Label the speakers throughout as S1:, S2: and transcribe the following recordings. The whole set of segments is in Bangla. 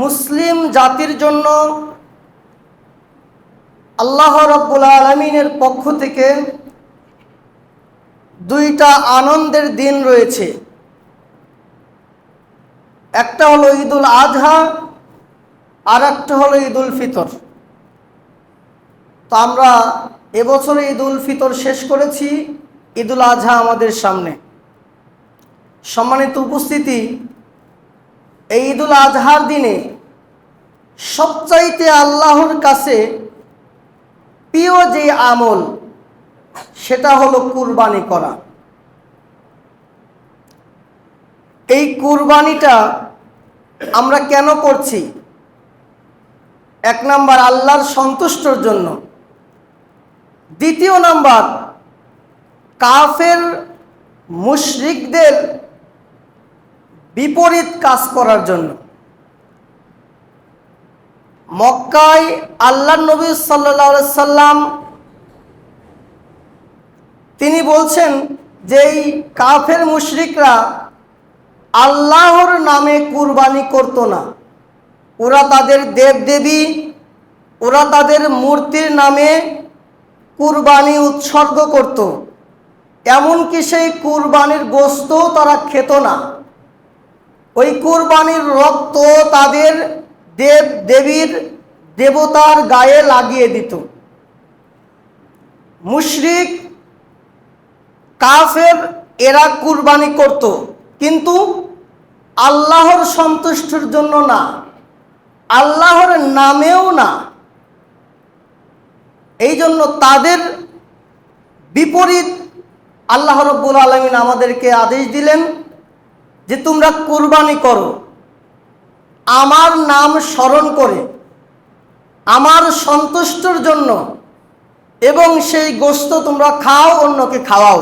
S1: মুসলিম জাতির জন্য আল্লাহ রব্বুল আলমিনের পক্ষ থেকে দুইটা আনন্দের দিন রয়েছে। একটা হলো ঈদুল আজহা আর একটা হলো ঈদুল ফিতর। তো আমরা এবছরে ঈদুল ফিতর শেষ করেছি, ঈদুল আজহা আমাদের সামনে। সম্মানিত উপস্থিতি এই ঈদুল আজহার দিনে সবচাইতে আল্লাহর কাছে প্রিয় যে আমল, সেটা হলো কুরবানি করা। এই কুরবানিটা আমরা কেন করছি? এক নাম্বার, আল্লাহর সন্তুষ্টর জন্য। দ্বিতীয় নাম্বার, কাফের মুশরিকদের বিপরীত কাজ করার জন্য। মক্কায় আল্লাহ নবী সাল্লা সাল্লাম তিনি বলছেন যে এই কাফের মুশরিকরা আল্লাহর নামে কুরবানি করত না। ওরা তাদের দেবদেবী, ওরা তাদের মূর্তির নামে কুরবানি উৎসর্গ করত। এমনকি সেই কুরবানির গোস্ত তারা খেত না। ওই কুরবানির রক্ত তাদের দেব, দেবীর দেবতার গায়ে লাগিয়ে দিত। মুশরিক, কাফের, এরা কুরবানি করত। কিন্তু আল্লাহর সন্তুষ্টির জন্য না, আল্লাহর নামেও না। এই জন্য তাদের বিপরীত আল্লাহ রব্বুল আলমিন আমাদেরকে আদেশ দিলেন যে তোমরা কুরবানি করো, আমার নাম স্মরণ করে, আমার সন্তুষ্টর জন্য এবং সেই গোস্ত তোমরা খাও, অন্যকে খাওয়াও।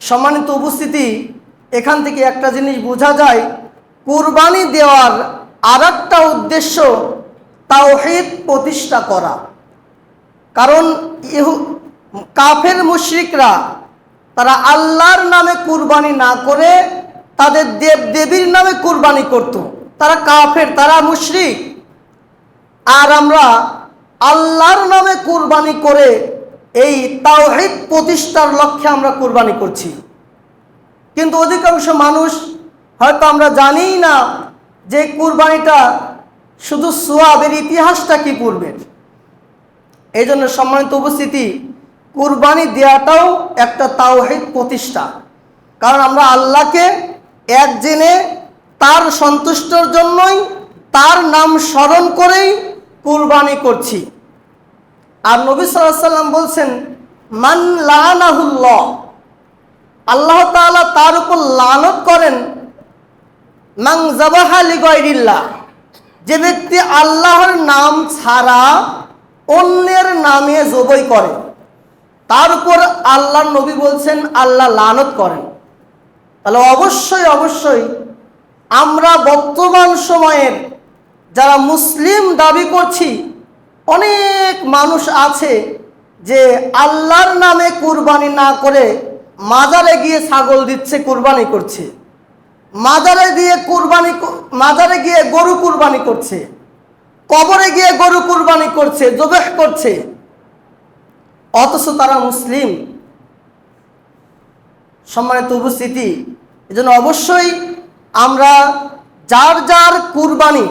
S1: সম্মানিত উপস্থিতি, এখান থেকে একটা জিনিস বোঝা যায়, কুরবানি দেওয়ার আর একটা উদ্দেশ্য তাওহিদ প্রতিষ্ঠা করা। কারণ কাফের মুশরিকরা তারা আল্লাহর নামে কুরবানি না করে তাদের দেব দেবীর নামে কুরবানি করত। তারা কাফের, তারা মুশরিক। আর আমরা আল্লাহর নামে কুরবানি করে এই তাওহিদ প্রতিষ্ঠার লক্ষ্যে আমরা কুরবানি করছি। কিন্তু অধিকাংশ মানুষ হয়তো আমরা জানিই না যে কুরবানিটা শুধু সোয়াবের ইতিহাসটা কি পূর্বের। এই জন্য সম্মানিত উপস্থিতি কুরবানি দেওয়াটাও একটা তাওহিদ প্রতিষ্ঠা। কারণ আমরা আল্লাহকে এক জেনে তার সন্তুষ্টর জন্যই তার নাম স্মরণ করেই কুরবানি করছি। আর নবী সাল্লাম বলছেন, মান লানাহুল্লাহ। আল্লাহ তাআলা তার উপর লানত করেন মাং জাবাহা লিগয়রিল্লাহ। যে ব্যক্তি আল্লাহর নাম ছাড়া অন্যের নামে জবই করে। তার উপর আল্লাহ নবী বলছেন, আল্লাহ লানত করেন। তাহলে অবশ্যই অবশ্যই আমরা বর্তমান সময়ের যারা মুসলিম দাবি করছি, অনেক মানুষ আছে যে আল্লাহর নামে কুরবানি না করে মাজারে গিয়ে ছাগল দিচ্ছে, কুরবানি করছে। মাজারে দিয়ে কুরবানি মাজারে গিয়ে গরু কুরবানি করছে। কবরে গিয়ে গরু কুরবানি করছে, জবেহ করছে। অথচ তারা মুসলিম। সম্মানিত উপস্থিতি। এজন্য অবশ্যই আমরা যার যার কুরবানি,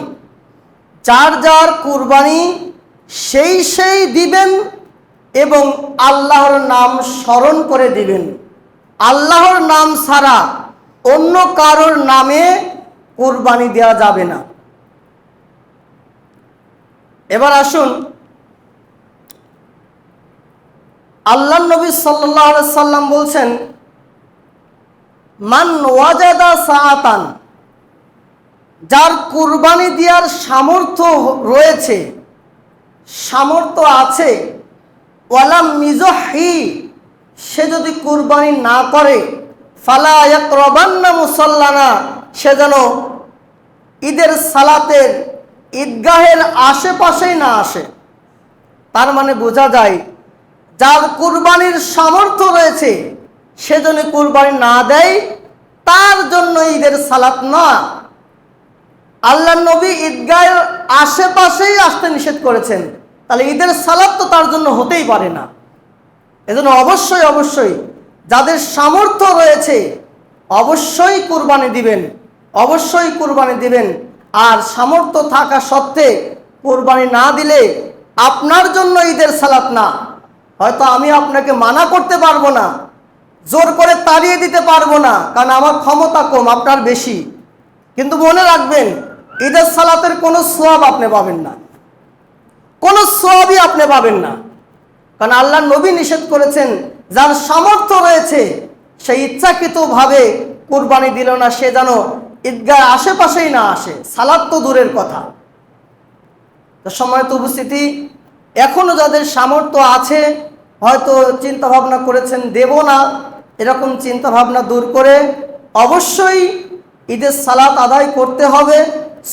S1: যার যার কুরবানি সেই সেই দিবেন এবং আল্লাহর নাম স্মরণ করে দিবেন। আল্লাহর নাম ছাড়া অন্য কারোর নামে কুরবানি দেওয়া যাবে না। এবার আসুন আল্লাহ নবী সাল্লাহ সাল্লাম বলছেন, মান ওয়াজাদা সাআতান যার কুরবানি দেওয়ার সামর্থ্য রয়েছে, সামর্থ্য আছে, ওয়ালাম মিজহি সে যদি কুরবানি না করে, ফালা রবান্না মুসল্লানা, সে যেন ঈদের সালাতের ঈদগাহের আশেপাশেই না আসে। তার মানে বোঝা যায় যার কুরবানির সামর্থ্য রয়েছে, সে যদি কুরবানি না দেয়, তার জন্য ঈদের সালাত না। আল্লাহ নবী ঈদগাহের আশেপাশেই আসতে নিষেধ করেছেন। তাহলে ঈদের সালাদ তো তার জন্য হতেই পারে না। এজন্য অবশ্যই অবশ্যই যাদের সামর্থ্য রয়েছে, অবশ্যই কুরবানি দিবেন, অবশ্যই কুরবানি দিবেন। আর সামর্থ্য থাকা সত্ত্বে কুরবানি না দিলে আপনার জন্য ঈদের সালাত না। হয়তো আমি আপনাকে মানা করতে পারব না, জোর করে তাড়িয়ে দিতে পারব না, কারণ আমার ক্ষমতা কম, আপনার বেশি। কিন্তু মনে রাখবেন, ঈদের সালাতের কোনো সোয়াব আপনি পাবেন না। কোনো সোয়াবই আপনি পাবেন না। কারণ আল্লাহ নবী নিষেধ করেছেন, যার সামর্থ্য রয়েছে সেই ইচ্ছাকৃতভাবে কুরবানি দিল না, সে যেন ঈদগাহ আশেপাশেই না আসে। সালাদ তো দূরের কথা। তো সময় তো উপস্থিতি। এখনও যাদের সামর্থ্য আছে হয়তো চিন্তা ভাবনা করেছেন, দেব না। এরকম চিন্তা ভাবনা দূর করে অবশ্যই ঈদের সালাত আদায় করতে হবে,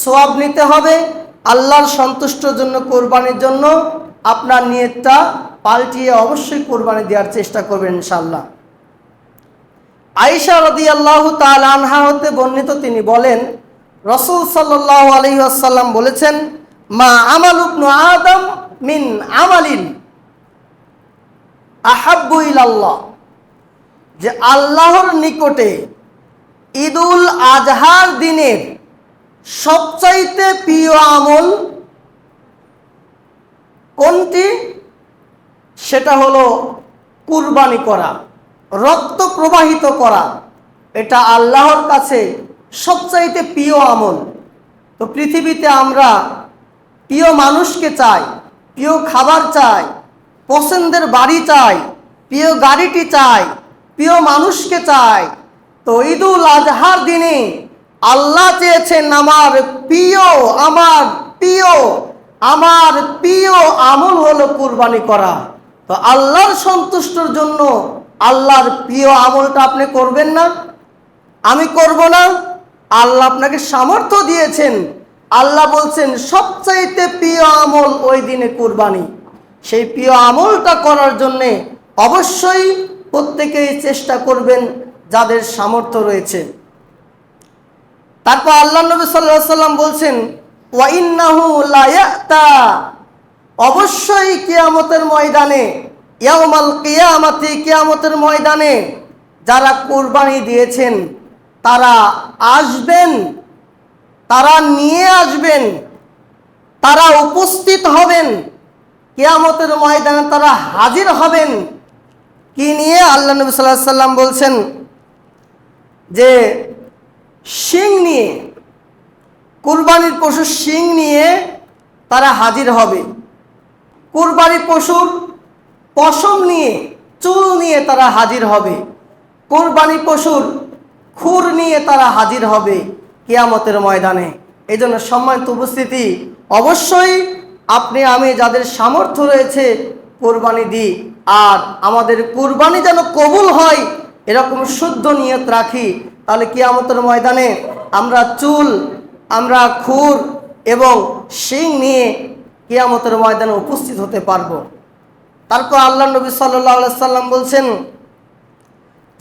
S1: সোয়াব নিতে হবে। আল্লাহর সন্তুষ্টর জন্য, কোরবানির জন্য আপনার নিয়তটা পাল্টিয়ে অবশ্যই কোরবানি দেওয়ার চেষ্টা করবেন ইনশাল্লাহ আয়েশা রদি আল্লাহ আনহা হতে বর্ণিত তিনি বলেন, রসুল সাল্লাহ আলহি আসাল্লাম বলেছেন, মা আমাল আদম মিন আমালিন। আহাব্বু ইলাল্লাহ, যে আল্লাহর নিকটে ঈদুল আজহার দিনের সবচাইতে প্রিয় আমল কোনটি? সেটা হলো কুরবানি করা, রক্ত প্রবাহিত করা। এটা আল্লাহর কাছে সবচাইতে প্রিয় আমল। তো পৃথিবীতে আমরা প্রিয় মানুষকে চাই, প্রিয় খাবার চাই পছন্দের বাড়ি চাই, প্রিয় গাড়িটি চাই, প্রিয় মানুষকে চাই। তো ঈদুল আজহার দিনে আল্লাহ চেয়েছেন আমার প্রিয় আমার প্রিয় আমার প্রিয় আমল হলো কুরবানি করা। তো আল্লাহর সন্তুষ্টর জন্য আল্লাহর প্রিয় আমলটা আপনি করবেন না। আমি করব না। আল্লাহ আপনাকে সামর্থ্য দিয়েছেন। আল্লাহ বলছেন, সবচাইতে প্রিয় আমল ওই দিনে কুরবানি। সেই প্রিয় আমলটা করার জন্যে অবশ্যই প্রত্যেকেই চেষ্টা করবেন যাদের সামর্থ্য রয়েছে। তারপর আল্লাহ নবী সাল্লাহ সাল্লাম বলছেন ওয়াইন্নাহু লায়াতা অবশ্যই কিয়ামতের ময়দানে, ইয়াউমাল কিয়ামাতি কিয়ামতের ময়দানে যারা কোরবানি দিয়েছেন, তারা আসবেন, তারা নিয়ে আসবেন, তারা উপস্থিত হবেন। কিয়ামতের ময়দানে তারা হাজির হবেন। কি নিয়ে আল্লাহ নবী সাল্লাহ সাল্লাম বলছেন যে, শিং নিয়ে, কুরবানির পশুর শিং নিয়ে তারা হাজির হবে। কুরবানির পশুর পশম নিয়ে, চুল নিয়ে তারা হাজির হবে। কোরবানি পশুর খুর নিয়ে তারা হাজির হবে কিয়ামতের ময়দানে। এই জন্য সম্মানিত উপস্থিতি অবশ্যই আপনি, আমি যাদের সামর্থ্য রয়েছে, কোরবানি দিই। আর আমাদের কোরবানি যেন কবুল হয়, এরকম শুদ্ধ নিয়ত রাখি। তাহলে কিয়ামতের ময়দানে আমরা চুল, আমরা খুর এবং শিং নিয়ে কিয়ামতের ময়দানে উপস্থিত হতে পারব। তারপর আল্লাহ নবী সাল্লাহ সাল্লাম বলছেন,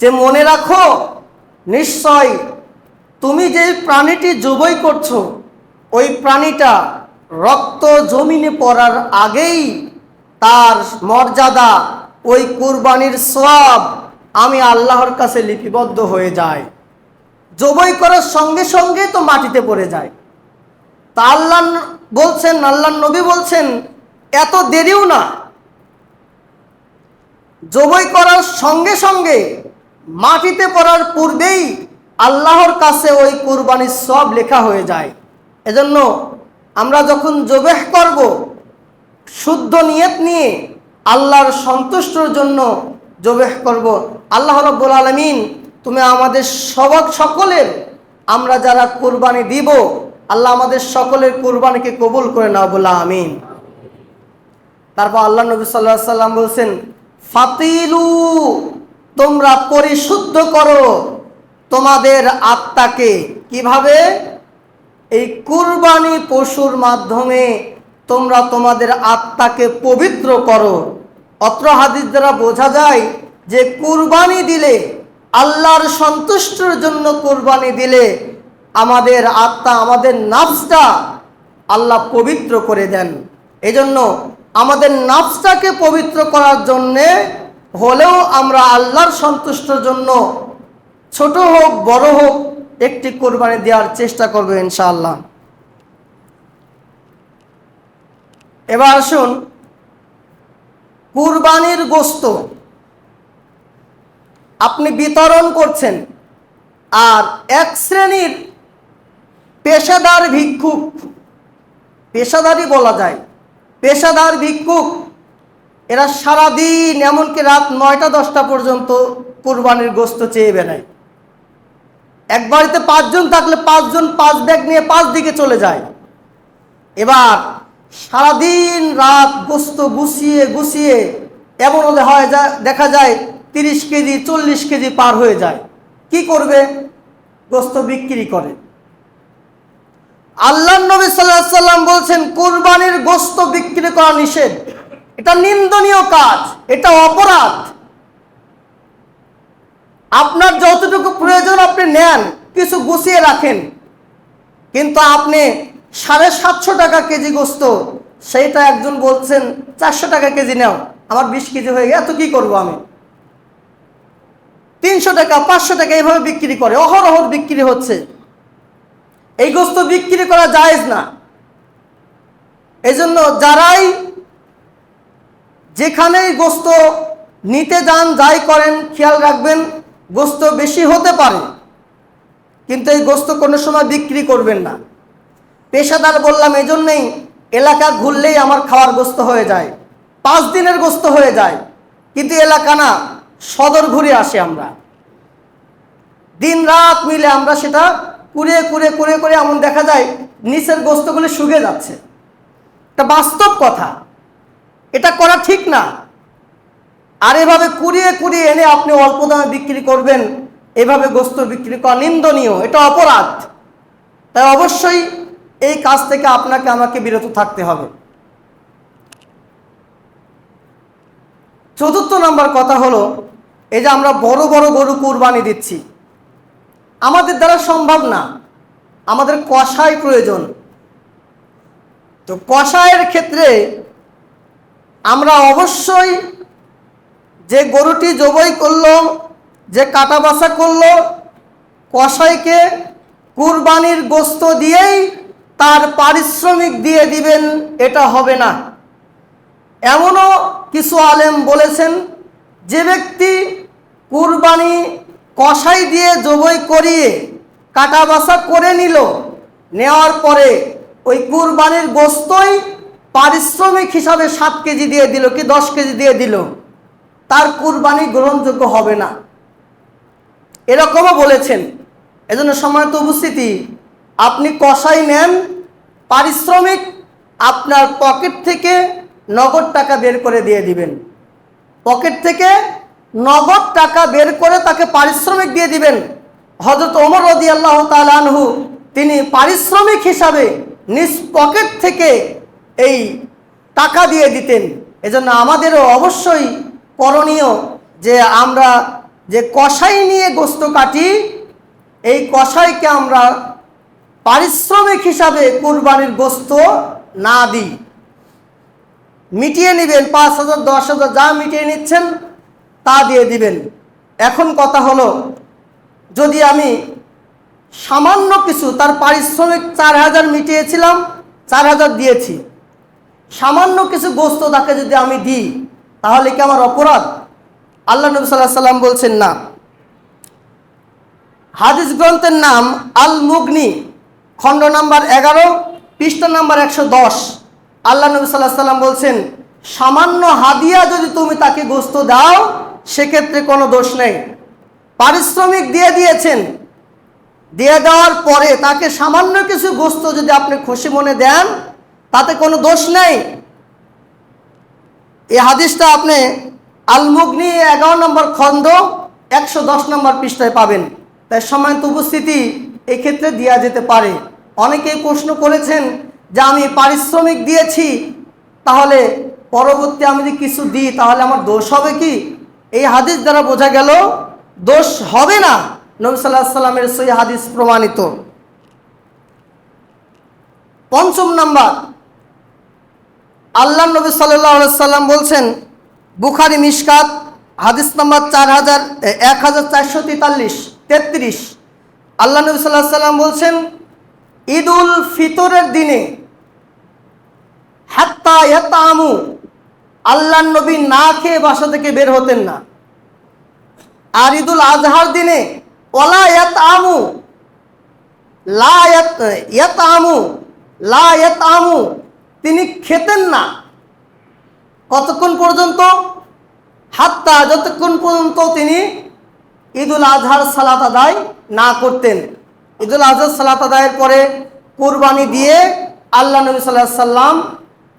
S1: যে মনে রাখো, নিশ্চয় তুমি যে প্রাণীটি জবই করছ, ওই প্রাণীটা রক্ত জমিনে পড়ার আগেই তার মর্যাদা, ওই কুরবানির সব আমি আল্লাহর কাছে লিপিবদ্ধ হয়ে যায় জবই করার সঙ্গে সঙ্গে তো মাটিতে পড়ে যায়। তা আল্লাহ বলছেন, আল্লাহ নবী বলছেন, এত দেরিও না। জবই করার সঙ্গে সঙ্গে মাটিতে পড়ার পূর্বেই আল্লাহর কাছে ওই কুরবানির সব লেখা হয়ে যায়। এজন্য আমরা যখন জবেহ করব, শুদ্ধ নিয়ত নিয়ে আল্লাহর সন্তুষ্টর জন্য জবেহ করব। আল্লাহ রব্বুল আলমিন, তুমি আমাদের সবক সকলের আমরা যারা কোরবানি দিব, আল্লাহ আমাদের সকলের কুরবানিকে কবুল করে নাও বলা আমিন। তারপর আল্লাহ নবী সাল্লাহ সাল্লাম বলছেন, ফাতিলু, তোমরা পরিশুদ্ধ করো। তোমাদের আত্মাকে কীভাবে? এই কুরবানি পশুর মাধ্যমে তোমরা তোমাদের আত্মাকে পবিত্র করো। অত্র হাদিস দ্বারা বোঝা যায় যে কুরবানি দিলে, আল্লাহর সন্তুষ্টর জন্য কুরবানি দিলে আমাদের আত্মা, আমাদের নাফসটা আল্লাহ পবিত্র করে দেন। এজন্য আমাদের নাফসটাকে পবিত্র করার জন্যে হলেও আমরা আল্লাহর সন্তুষ্টর জন্য ছোট হোক, বড় হোক একটি কোরবানি দেওয়ার চেষ্টা করব ইনশাআল্লাহ। এবার আসুন, কুরবানির গোস্ত আপনি বিতরণ করছেন আর এক শ্রেণির পেশাদার ভিক্ষুক, পেশাদারই বলা যায়, পেশাদার ভিক্ষুক, এরা সারাদিন এমনকি রাত নয়টা দশটা পর্যন্ত কুরবানির গোস্ত চেয়ে বেড়ায়। এক বাড়িতে পাঁচজন থাকলে পাঁচজন পাঁচ ব্যাগ নিয়ে পাঁচ দিকে চলে যায়। এবার সারাদিন রাত গোস্ত গুছিয়ে গুছিয়ে এমন হয় যা, দেখা যায় তিরিশ কেজি, চল্লিশ কেজি পার হয়ে যায়। কি করবে? গোস্ত বিক্রি করে। আল্লাহ নবী সাল্লাহ সাল্লাম বলছেন, কোরবানির গোস্ত বিক্রি করা নিষেধ। এটা নিন্দনীয় কাজ, এটা অপরাধ। আপনার যতটুকু প্রয়োজন আপনি নেন, কিছু গুছিয়ে রাখেন। কিন্তু আপনি সাড়ে সাতশো টাকা কেজি গোস্ত, সেইটা একজন বলছেন, চারশো টাকা কেজি নাও, আমার বিশ কেজি হয়ে গেছে, এত কি করব আমি? তিনশো টাকা, পাঁচশো টাকা এইভাবে বিক্রি করে, অহরহ বিক্রি হচ্ছে। এই গোস্ত বিক্রি করা জায়েজ না। এজন্য যারাই যেখানেই গোস্ত নিতে যান, যাই করেন, খেয়াল রাখবেন গোস্ত বেশি হতে পারে, কিন্তু এই গোস্ত কোনো সময় বিক্রি করবেন না। পেশাদার বললাম এই জন্যেই এলাকা ঘুরলেই আমার খাওয়ার গোস্ত হয়ে যায়, পাঁচ দিনের গোস্ত হয়ে যায়, কিন্তু এলাকা না, সদর ঘুরে আসে আমরা। দিন রাত মিলে আমরা সেটা কুড়ে কুড়ে কুড়ে করে এমন দেখা যায়, নিচের গোস্তগুলি শুকে যাচ্ছে। এটা বাস্তব কথা। এটা করা ঠিক না। আর এভাবে কুড়িয়ে কুড়িয়ে এনে আপনি অল্প দামে বিক্রি করবেন, এভাবে গোস্ত বিক্রি করা নিন্দনীয়, এটা অপরাধ। তাই অবশ্যই এই কাজ থেকে আপনাকে আমাকে বিরত থাকতে হবে। চতুর্থ নম্বর কথা হলো, এই যে আমরা বড় বড় গরু কুরবানি দিচ্ছি। আমাদের দ্বারা সম্ভব না। আমাদের কষাই প্রয়োজন। তো কষায়ের ক্ষেত্রে আমরা অবশ্যই যে গরুটি জবই করল, যে কাটা বাছা করল কষাইকে কুরবানির গোস্ত দিয়েই তার পারিশ্রমিক দিয়ে দিবেন, এটা হবে না। এমনও কিছু আলেম বলেছেন, যে ব্যক্তি কুরবানি কষাই দিয়ে জবই করিয়ে কাটা বাছা করে নিল, নেওয়ার পরে ওই কুরবানির গোস্তই পারিশ্রমিক হিসাবে সাত কেজি দিয়ে দিল কি দশ কেজি দিয়ে দিল। তার কুরবানি গ্রহণযোগ্য হবে না। এরকমও বলেছেন। এজন্য সময় তো উপস্থিতি, আপনি কষাই নেন, পারিশ্রমিক আপনার পকেট থেকে নগদ টাকা বের করে দিয়ে দিবেন। পকেট থেকে নগদ টাকা বের করে তাকে পারিশ্রমিক দিয়ে দিবেন। হজরত ওমর রদি আল্লাহ আনহু, তিনি পারিশ্রমিক হিসাবে নিজ পকেট থেকে এই টাকা দিয়ে দিতেন। এজন্য আমাদেরও অবশ্যই করণীয় যে আমরা যে কষাই নিয়ে গোস্ত কাটি, এই কষাইকে আমরা পারিশ্রমিক হিসাবে কুরবানির গোস্ত না দিই। মিটিয়ে নেবেন, পাঁচ হাজার, দশ হাজার, যা মিটিয়ে নিচ্ছেন তা দিয়ে দিবেন। এখন কথা হলো, যদি আমি সামান্য কিছু, তার পারিশ্রমিক চার হাজার মিটিয়েছিলাম, চার হাজার দিয়েছি। সামান্য কিছু গোস্ত তাকে যদি আমি দিই তাহলে কি আমার অপরাধ? আল্লাহ নবী সাল্লাহ সাল্লাম বলছেন, না। হাদিস গ্রন্থের নাম আল মুগনি খণ্ড নাম্বার এগারো, পৃষ্ঠা নাম্বার একশো দশ। আল্লাহ নবী সাল্লাহ সাল্লাম বলছেন, সামান্য হাদিয়া যদি তুমি তাকে গোস্ত দাও, সেক্ষেত্রে কোনো দোষ নেই। পারিশ্রমিক দিয়ে দিয়েছেন। দিয়ে দেওয়ার পরে তাকে সামান্য কিছু গোস্ত যদি আপনি খুশি মনে দেন, তাতে কোনো দোষ নেই। এই হাদিসটা আপনি আলমুগনি এগারো নম্বর খন্দ একশো দশ নম্বর পৃষ্ঠায় পাবেন। তাই সময়ত উপস্থিতি এক্ষেত্রে দেওয়া যেতে পারে। অনেকেই প্রশ্ন করেছেন যে আমি পারিশ্রমিক দিয়েছি, তাহলে পরবর্তী আমি যদি কিছু দিই, তাহলে আমার দোষ হবে কি? এই হাদিস দ্বারা বোঝা গেল, দোষ হবে না। নবী সাল্লাহ সাল্লামের সই হাদিস প্রমাণিত। পঞ্চম নাম্বার আল্লাহ নবী সাল্লাম বলছেন, বুখারি মিশকাত, হাদিস নাম্বার চার হাজার এক হাজার চারশো তেতাল্লিশ, তেত্রিশ। আল্লাহ নবী সাল্লাহ সাল্লাম বলছেন ঈদ উল ফিতরের দিনে হাত্তা ইয়াতামু আল্লাহ নবী না খেয়ে বাসা থেকে বের হতেন না। আর ঈদুল আজহার দিনে ওলা ইয়াতামু, লা ইয়াতামু লা ইয়াতামু তিনি খেতেন না। কতক্ষণ পর্যন্ত? হাত্তা যতক্ষণ পর্যন্ত তিনি ঈদুল আজহার সালাত আদায় না করতেন। ঈদুল আজহার সালাত আদায়ের পরে কুরবানি দিয়ে আল্লাহ নবী সাল্লাহ সাল্লাম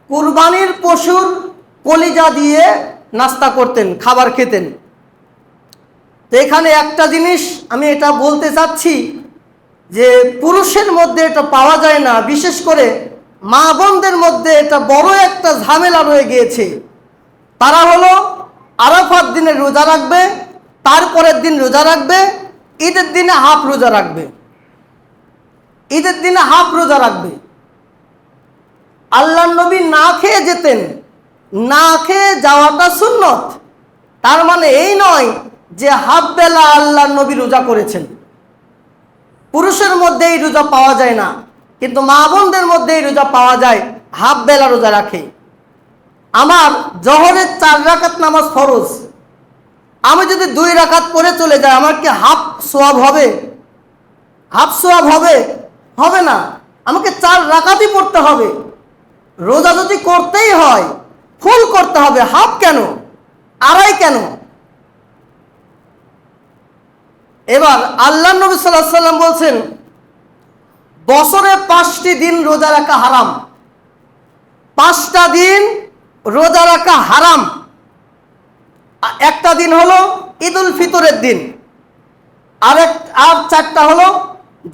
S1: কুরবানির পশুর কলিজা দিয়ে নাস্তা করতেন, খাবার খেতেন। তো এখানে একটা জিনিস আমি এটা বলতে চাচ্ছি যে পুরুষের মধ্যে এটা পাওয়া যায় না, বিশেষ করে মা বোনদের মধ্যে এটা বড় একটা ঝামেলা রয়ে গিয়েছে। তারা হলো আরাফাত দিনে রোজা রাখবে, তারপরের দিন রোজা রাখবে, ঈদের দিনে হাফ রোজা রাখবে। ঈদের দিনে হাফ রোজা রাখবে। আল্লাহ নবী না খেয়ে যেতেন, না খেয়ে যাওয়াটা সুন্নত। তার মানে এই নয় যে হাফ বেলা আল্লাহ নবী রোজা করেছেন। পুরুষের মধ্যে এই রোজা পাওয়া যায় না। কিন্তু মা বোনদের মধ্যে এই রোজা পাওয়া যায়, হাফ বেলা রোজা রাখে। আমার জহরের চার রাকাত নামাজ ফরজ। আমি যদি দুই রাকাত পরে চলে যাই, আমার কি হাফ সোয়াব হবে? হাফ সোয়াব হবে? হবে না। আমাকে চার রাকাতই পড়তে হবে। রোজা যদি করতেই হয়, ফুল করতে হবে, হাফ কেন? আড়াই কেন? এবার আল্লাহ নবী সাল্লাহ সাল্লাম বলছেন বছরে পাঁচটি দিন রোজা রাখা হারাম। পাঁচটা দিন রোজা রাখা হারাম। একটা দিন হলো ঈদুল ফিতরের দিন। আরেক, আর চারটা হলো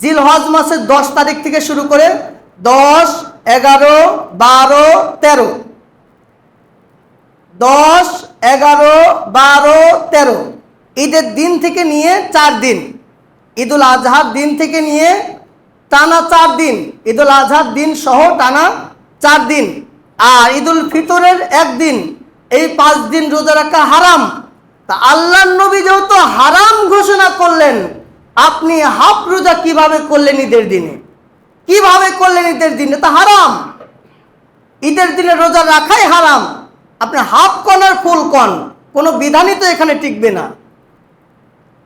S1: জিল হজ মাসের দশ তারিখ থেকে শুরু করে দশ, এগারো, বারো, তেরো। দশ, এগারো, বারো, তেরো। ঈদের দিন থেকে নিয়ে চার দিন। ঈদুল আজহার দিন থেকে নিয়ে টানা চার দিন, ঈদুল আজহার দিন সহ টানা চার দিন। আর ঈদুল ফিতরের একদিন এই পাঁচ দিন রোজা রাখা হারাম। তা আল্লাহ নবী যেহেতু হারাম ঘোষণা করলেন, আপনি হাফ রোজা কীভাবে করলেন ঈদের দিনে? কীভাবে করলেন ঈদের দিনে? তা হারাম। ঈদের দিনে রোজা রাখাই হারাম। আপনি হাফ কন আর ফুল কন, কোনো বিধানই তো এখানে টিকবে না।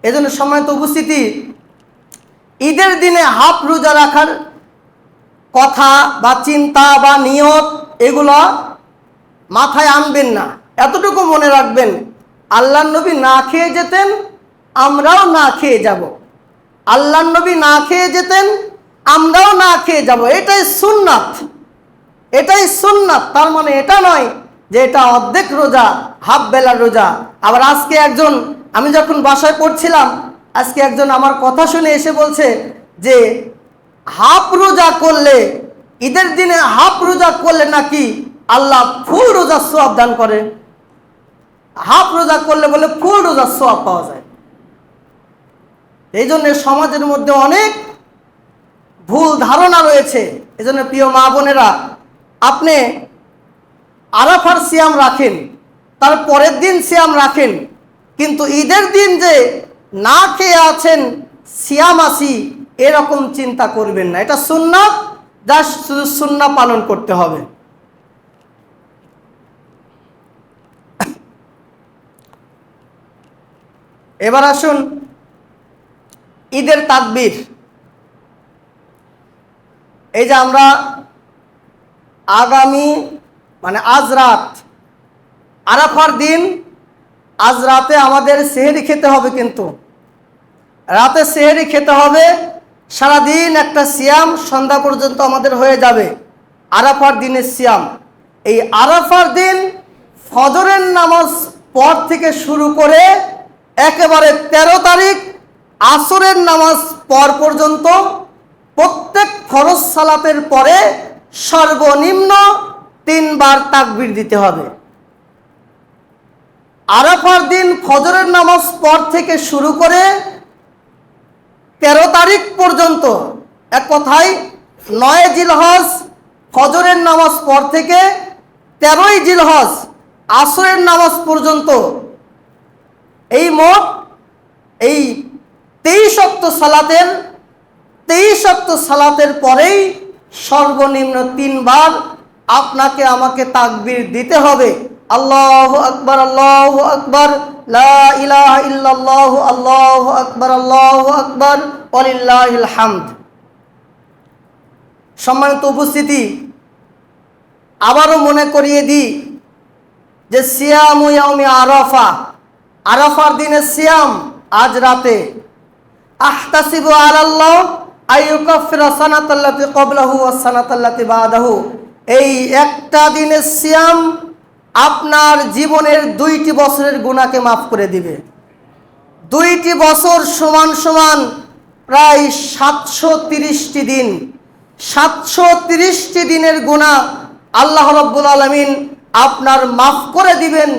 S1: এজন্য সময় তো উপস্থিতি ঈদের দিনে হাফ রোজা রাখার কথা বা চিন্তা বা নিয়ত এগুলো মাথায় আনবেন না। এতটুকু মনে রাখবেন আল্লাহ নবী না খেয়ে যেতেন, আমরাও না খেয়ে যাব। আল্লাহ নবী না খেয়ে যেতেন, আমরাও না খেয়ে যাব। এটাই সুন্নাত। এটাই সুন্নাত। তার মানে এটা নয় যে এটা অর্ধেক রোজা, হাফ বেলার রোজা। আবার আজকে একজন, আমি যখন বাসায় পড়ছিলাম আজকে একজন আমার কথা শুনে এসে বলছে যে, হাফ রোজা করলে, ঈদের দিনে হাফ রোজা করলে নাকি আল্লাহ ফুল রোজা সোয়াব দান করে? হাফ রোজা করলে বলে ফুল রোজা সোয়াব পাওয়া যায়। এই জন্য সমাজের মধ্যে অনেক ভুল ধারণা রয়েছে। এজন্য প্রিয় মা বোনেরা, আপনি আরাফার সিয়াম রাখেন, তার পরের দিন সিয়াম রাখেন, কিন্তু ঈদের দিন যে না খেয়ে আছেন সিয়াম আসি এরকম চিন্তা করবেন না। এটা সুন্নাত যা শুধু সুন্না পালন করতে হবে। এবার আসুন ঈদের তাকবীর। এই যে আমরা আগামী মানে আজ রাত আরাফার দিন আজ রাতে আমাদের সেহেরি খেতে হবে কিন্তু। রাতে সেহেরি খেতে হবে, সারাদিন একটা সিয়াম, সন্ধ্যা পর্যন্ত আমাদের হয়ে যাবে। আরাফার দিনের সিয়াম। এই আরাফার দিন ফজরের নামাজ পর থেকে শুরু করে একেবারে ১৩ তারিখ, আসরের নামাজ পর পর্যন্ত প্রত্যেক ফরজ সালাতের পরে সর্বনিম্ন তিনবার তাকবির দিতে হবে। আরাফার দিন ফজরের নামাজ পর থেকে শুরু করে তেরো তারিখ পর্যন্ত। এক কথায়, নয় জিলহজ ফজরের নামাজ পর থেকে তেরোই জিলহজ আসরের নামাজ পর্যন্ত। এই মোট এই তেইশ অক্ত সালাতের, তেইশ অক্ত সালাতের পরেই সর্বনিম্ন তিনবার আপনাকে আমাকে তাকবীর দিতে হবে। আল্লাহ আকবর আল্লাহ আকবর, লা ইলাহা আল্লাহ আকবর আল্লাহ আকবর হামদ। সম্মানিত উপস্থিতি, আবারও মনে করিয়ে দিই যে সিয়াম ইয়ামি আরাফা, আরাফার দিনে সিয়াম আজ রাতে। আহতাসিবু আলাল্লাহ আইয়ুকাফির সানাতাল্লাতি ক্বাবলাহু ওয়াস সানাতাল্লাতি বাদাহু। এই একটা দিনের সিয়াম আপনার জীবনের দুইটি বছরের গুণাকে মাফ করে দিবে। দুইটি বছর সমান সমান প্রায় সাতশো তিরিশটি দিন। সাতশো তিরিশটি দিনের গুণা আল্লাহ রব্বুল আলমিন আপনার মাফ করে দিবেন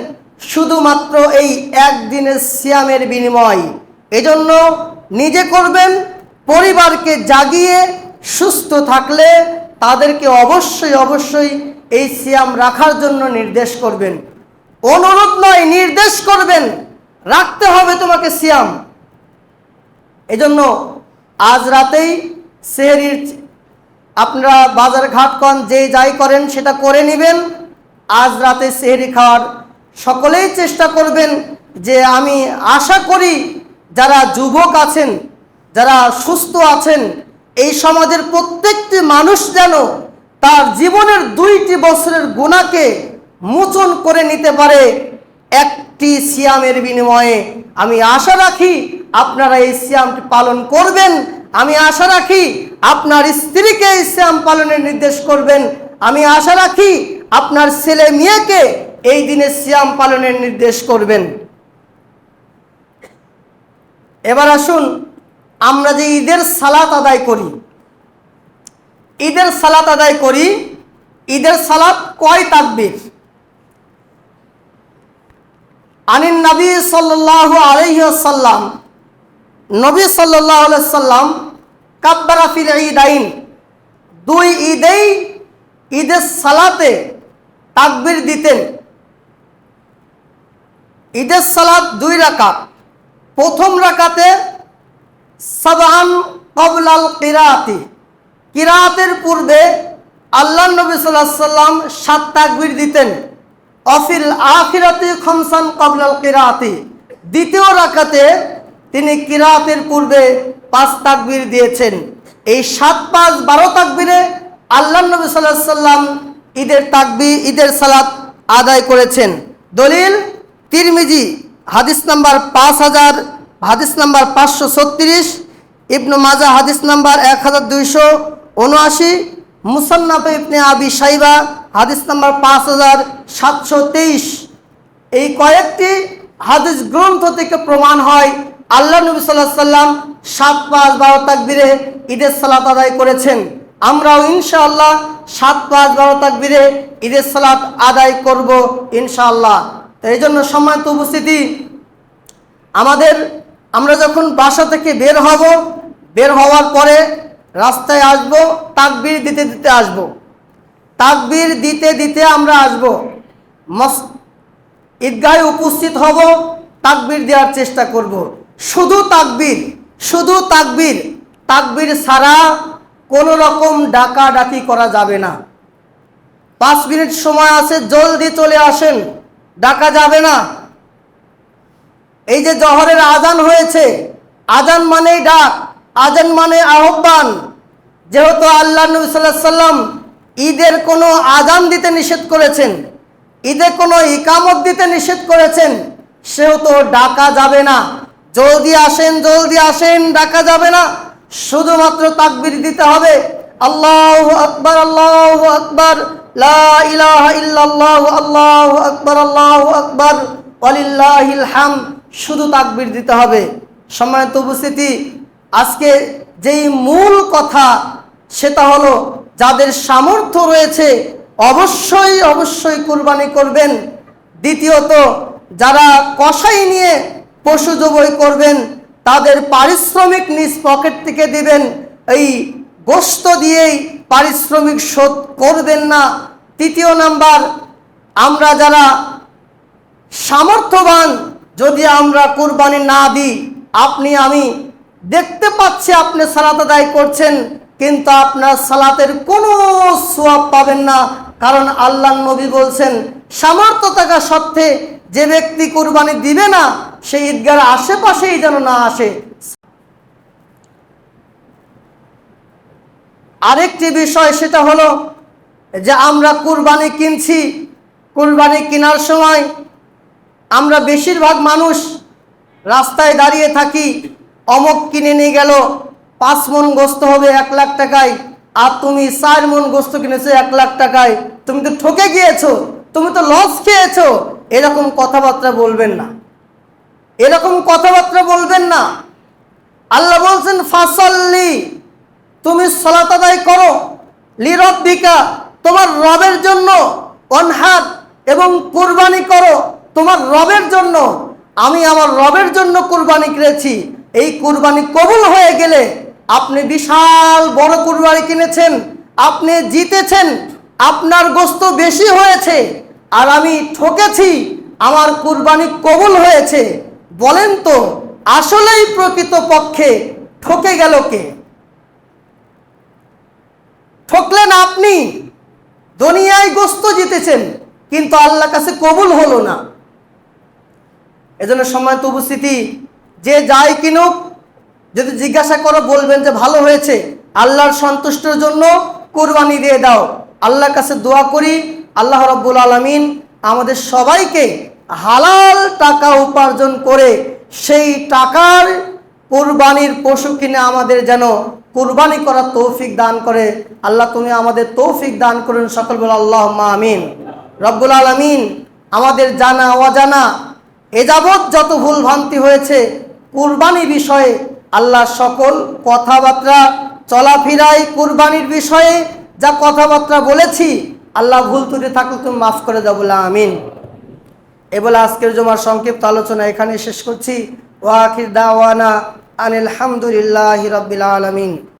S1: শুধুমাত্র এই একদিনের সিয়ামের বিনিময়। এজন্য নিজে করবেন, পরিবারকে জাগিয়ে সুস্থ থাকলে তাদেরকে অবশ্যই অবশ্যই এই সিয়াম রাখার জন্য নির্দেশ করবেন। অনুরোধ নয়, নির্দেশ করবেন, রাখতে হবে তোমাকে সিয়াম। এজন্য আজ রাতেই সেহরির আপনারা বাজার ঘাট কন যে যাই করেন সেটা করে নেবেন। আজ রাতে সেহরি খাওয়ার সকলেই চেষ্টা করবেন যে আমি আশা করি যারা যুবক আছেন, যারা সুস্থ আছেন এই সমাজের প্রত্যেকটি মানুষ যেন তার জীবনের দুইটি বছরের গুণাকে মোচন করে নিতে পারে, একটি সিয়ামের বিনিময়ে। আমি আশা রাখি আপনারা এই সিয়ামটি পালন করবেন। আমি আশা রাখি আপনার স্ত্রীকে এই সিয়াম পালনের নির্দেশ করবেন। আমি আশা রাখি আপনার ছেলে মেয়েকে এই দিনে সিয়াম পালনের নির্দেশ করবেন। এবার আসুন আমরা যে ঈদের সালাত আদায় করি, ঈদের সালাত আদায় করি, ঈদের সালাত কয় তাকবীর? আনিন নবী সাল্লাল্লাহু আলাইহি ওয়াসাল্লাম, নবী আলাইহি সাল্লাম কাব্বারা ফিল ঈদাইন, দুই ঈদেই ঈদের সালাতে তাকবীর দিতেন। ঈদের সালাত দুই রাকাত, প্রথম রাকাতে সাবান কবলাল কিরাতি। কিরাতের পূর্বে আল্লাহ নবী সাল্লাহ সাল্লাম সাত তাকবীর দিতেন। অফিল আখিরাতি খমসান কবলাল কিরাতি। দ্বিতীয় রাকাতে তিনি কিরাতের পূর্বে পাঁচ তাকবীর দিয়েছেন। এই সাত পাঁচ বারো তাকবীরে আল্লাহ নবী সাল্লাহ সাল্লাম ঈদের তাকবি ঈদের সালাত আদায় করেছেন। দলিল তিরমিজি, হাদিস নাম্বার পাঁচ হাজার হাদিস নাম্বার পাঁচশো ছত্রিশ, ইবনু মাজা হাদিস নাম্বার এক হাজার দুইশো উনআশি, মুসান্নাফ ইবনে আবি সাইবা হাদিস নাম্বার পাঁচ হাজার সাতশো তেইশ। এই কয়েকটি হাদিস গ্রন্থ থেকে প্রমাণ হয়, আল্লাহ নবী সাল্লাহ সাল্লাম সাত পাঁচ বারো তাকবিরে ঈদের সালাত আদায় করেছেন। আমরাও ইনশাআল্লাহ সাত পাঁচ বারো তাকবিরে ঈদের সালাত আদায় করব ইনশাআল্লাহ। তো এই জন্য সম্মানিত উপস্থিতি, আমাদের আমরা যখন বাসা থেকে বের হব, বের হওয়ার পরে রাস্তায় আসব, তাকবির দিতে দিতে আসব। তাকবির দিতে দিতে আমরা আসব। মস, ঈদগাহে উপস্থিত হব, তাকবির দেওয়ার চেষ্টা করব। শুধু তাকবির শুধু তাকবির তাকবির ছাড়া কোনো রকম ডাকা ডাকি করা যাবে না। পাঁচ মিনিট সময় আছে, জলদি চলে আসেন, ডাকা যাবে না। এই যে জহরের আজান হয়েছে, আজান মানেই ডাক, আজান মানে আহ্বান। যেহেতু আল্লাহ নবী ঈদের কোনো আজান দিতে নিষেধ করেছেন, ঈদে কোনো ইকামত দিতে নিষেধ করেছেন, সেহেতু ডাকা যাবে না। জলদি আসেন জলদি আসেন, ডাকা যাবে না। শুধুমাত্র তাকবির দিতে হবে। আল্লাহ আকবর আল্লাহ আকবর ইলাহা ইল্লাল্লাহু, আল্লাহু আকবার আল্লাহু আকবার, ওয়ালিল্লাহিল হামদ। শুধু তাকবীর দিতে হবে। সম্মানিত উপস্থিতি, আজকে যেই মূল কথা, সেটা হলো যাদের সামর্থ্য রয়েছে, অবশ্যই অবশ্যই কুরবানি করবেন। দ্বিতীয়ত, যারা কষাই নিয়ে পশু জবই করবেন, তাদের পারিশ্রমিক নিজ পকেট থেকে দিবেন। এই গোস্ত দিয়েই পারিশ্রমিক শোধ করবেন না। তৃতীয় নাম্বার, আমরা যারা সামর্থ্যবান যদি আমরা কুরবানি না দিই, আপনি, আমি দেখতে পাচ্ছি আপনি সালাত আদায় করছেন, কিন্তু আপনার সালাতের কোনো সোয়াব পাবেন না। কারণ আল্লাহ নবী বলছেন, সামর্থ্য থাকা সত্ত্বে যে ব্যক্তি কুরবানি দিবে না সেই ঈদগার আশেপাশেই যেন না আসে। আরেকটি বিষয় সেটা হলো যে আমরা কুরবানি কিনছি। কুরবানি কেনার সময় আমরা বেশিরভাগ মানুষ রাস্তায় দাঁড়িয়ে থাকি, অমক কিনে নিয়ে গেল, পাঁচ মন গোস্ত হবে এক লাখ টাকায়, আর তুমি চার মন গোস্ত কিনেছো এক লাখ টাকায়। তুমি তো ঠকে গিয়েছো, তুমি তো লস খেয়েছো। এরকম কথাবার্তা বলবেন না। এরকম কথাবার্তা বলবেন না। আল্লাহ বলছেন, ফাসল্লি, তুমি সলাত করো, লিরব্বিকা, তোমার রবের জন্য অনহাত এবং কুরবানি করো। তোমার রবের জন্য, আমি আমার রবের জন্য কুরবানি কিনেছি। এই কুরবানি কবুল হয়ে গেলে আপনি বিশাল বড় কুরবানি কিনেছেন, আপনি জিতেছেন, আপনার গোস্ত বেশি হয়েছে, আর আমি ঠকেছি, আমার কুরবানি কবুল হয়েছে। বলেন তো, আসলেই প্রকৃত পক্ষে ঠকে গেল কে? ঠকলেন আপনি, দুনিয়ায় গোস্ত জিতেছেন, কিন্তু আল্লাহ কাছে কবুল হলো না। এজন্য সম্মানিত উপস্থিতি, যে যাই কিনুক, যদি জিজ্ঞাসা করো, বলবেন যে ভালো হয়েছে। আল্লাহর সন্তুষ্টের জন্য কোরবানি দিয়ে দাও। আল্লাহর কাছে দোয়া করি, আল্লাহ রব্বুল আলমিন আমাদের সবাইকে হালাল টাকা উপার্জন করে সেই টাকার কুরবানির পশু কিনে আমাদের যেন কুরবানি করার তৌফিক দান করে। আল্লাহ তুমি আমাদের তৌফিক দান করুন সকল বলে আল্লাহ আমিন। রব্বুল আলমিন আমাদের জানা অজানা এ যাবৎ যত ভুল ভ্রান্তি হয়েছে কুরবানি বিষয়ে আল্লাহ সকল কথাবার্তা, চলাফেরায় কুরবানির বিষয়ে যা কথাবার্তা বলেছি, আল্লাহ ভুল ত্রুটি থাকলে তুমি মাফ করে দাও বলে আমিন। এ আজকের জমার সংক্ষিপ্ত আলোচনা এখানে শেষ করছি। ওয়াকির দাওয়ানা আনিল হামদুলিল্লাহ রবিল আলমিন।